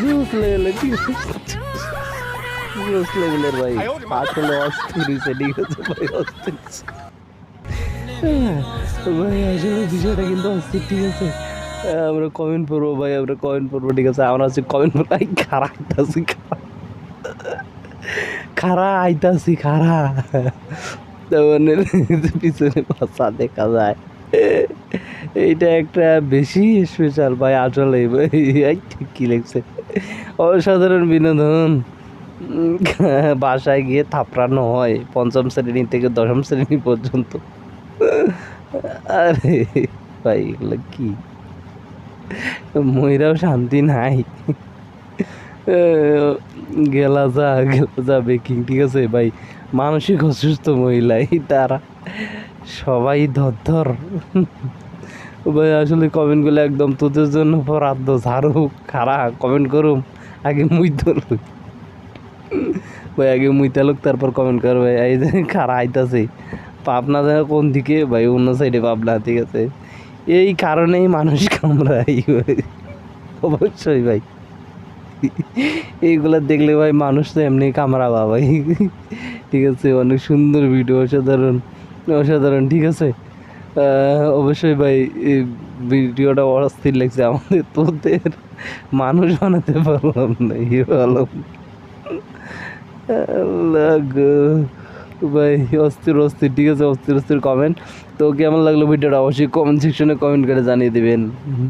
Juice লেভেলের ঠিক আছে জুস লেভেলের ভাই আসলে অস্থির হয়েছে ঠিক আছে ভাই অস্থির হয়েছে। ভাই আসলে বিষয়টা কিন্তু অস্থির ঠিক আছে আমরা কমেন্ট করব ভাই আমরা কমেন্ট করব ঠিক আছে আমরা হচ্ছে কমেন্ট করব ভাই খারা আইতাছি খারা, আইতাছি খারা। মানে পিছনে পাশা দেখা যায়। এইটা একটা বেশি স্পেশাল ভাই, আসলে কি লাগছে। অসাধারণ বিনোদন। বাসায় গিয়ে থাপড়ানো হয়, পঞ্চম শ্রেণি থেকে দশম শ্রেণি পর্যন্ত। আরে ভাই, এগুলো কি? ময়রাও শান্তি নাই। গেলা যা গেলা যা, বেকিং, ঠিক আছে? ভাই, মানসিক অসুস্থ মহিলা, এই তারা সবাই ধর ধর ভাই, আসলে কমেন্টগুলো একদম তোদের জন্য পরাদ্দ ঝাড়ু খারা কমেন্ট করুম। আগে মুই তোলুক ভাই, আগে মুই তালুক তারপর কমেন্ট কর, ভাই। এই যে খারা আইতাছে। পাবনা যেন কোন দিকে? ভাই, অন্য সাইডে পাবনা, ঠিক আছে? এই কারণেই মানুষ কামড়াই অবশ্যই, ভাই। এইগুলা দেখলে ভাই মানুষ তো এমনি কামড়াবা ভাই ঠিক আছে, অনেক সুন্দর ভিডিও অসাধারণ অসাধারণ, ঠিক আছে? অবশ্যই ভাই, এই ভিডিওটা অস্থির লাগছে আমাদের, তোদের। মানুষ বানাতে পারলাম না ইয়ে আল্লাহ ভাই, অস্থির অস্থির, ঠিক আছে, অস্থির অস্থির কমেন্ট তো কেমন লাগল ভিডিওটা অবশ্যই কমেন্ট সেকশনে কমেন্ট করে জানিয়ে দেবেন।